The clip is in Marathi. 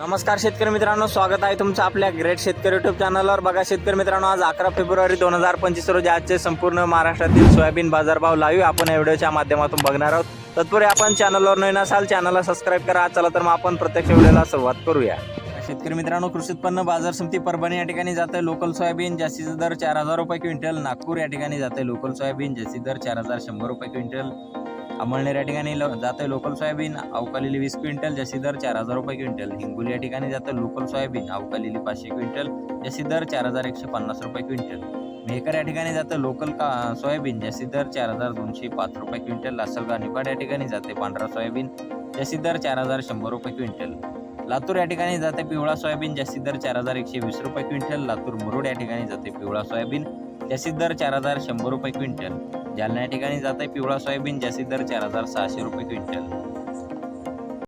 नमस्कार शेतकरी मित्रांनो स्वागत आहे तुमचं आपल्या ग्रेट शेतकरी युट्यूब चॅनलवर बघा शेतकरी मित्रांनो आज अकरा फेब्रुवारी दोन हजार पंचवीस रोजी आजचे संपूर्ण महाराष्ट्रातील सोयाबीन बाजारभाव लाईव्ह आपण या व्हिडिओच्या माध्यमातून बघणार आहोत. तत्पूर्वी आपण चॅनलवर नवीन असाल चॅनलला सबस्क्राईब करा. चला तर मग आपण प्रत्यक्ष व्हिडिओला सुरुवात करूया. शेतकरी मित्रांनो कृषी उत्पन्न बाजार समिती परभणी या ठिकाणी जाते लोकल सोयाबीन जास्तीचा दर चार हजार रुपये क्विंटल. नागपूर या ठिकाणी जाते लोकल सोयाबीन जास्तीत दर चार हजार शंभर रुपये क्विंटल. अमळनेर या ठिकाणी ल- जाते लोकल सोयाबीन अवकालेली वीस क्विंटल जास्ती दर चार हजार रुपये क्विंटल. हिंगोली या ठिकाणी जातं लोकल सोयाबीन अवकालेली पाचशे क्विंटल जास्ती दर चार हजार एकशे पन्नास रुपये क्विंटल. मेहकर या ठिकाणी जातं लोकल का सोयाबीन जास्ती दर चार हजार दोनशे पाच रुपये क्विंटल. लासलगाव निपाड या ठिकाणी जाते पांढरा सोयाबीन जास्ती दर चार हजार शंभर रुपये क्विंटल. लातूर या ठिकाणी जाते पिवळा सोयाबीन जास्ती दर चार हजार एकशे वीस रुपये क्विंटल. लातूर मुरुड या ठिकाणी जाते पिवळा सोयाबीन जास्तीत दर चार हजार शंभर रुपये क्विंटल. जालना ठिकाणी ठिकाणी आहे पिवळा सोयाबीन जास्तीत दर चार हजार सहाशे रुपये क्विंटल.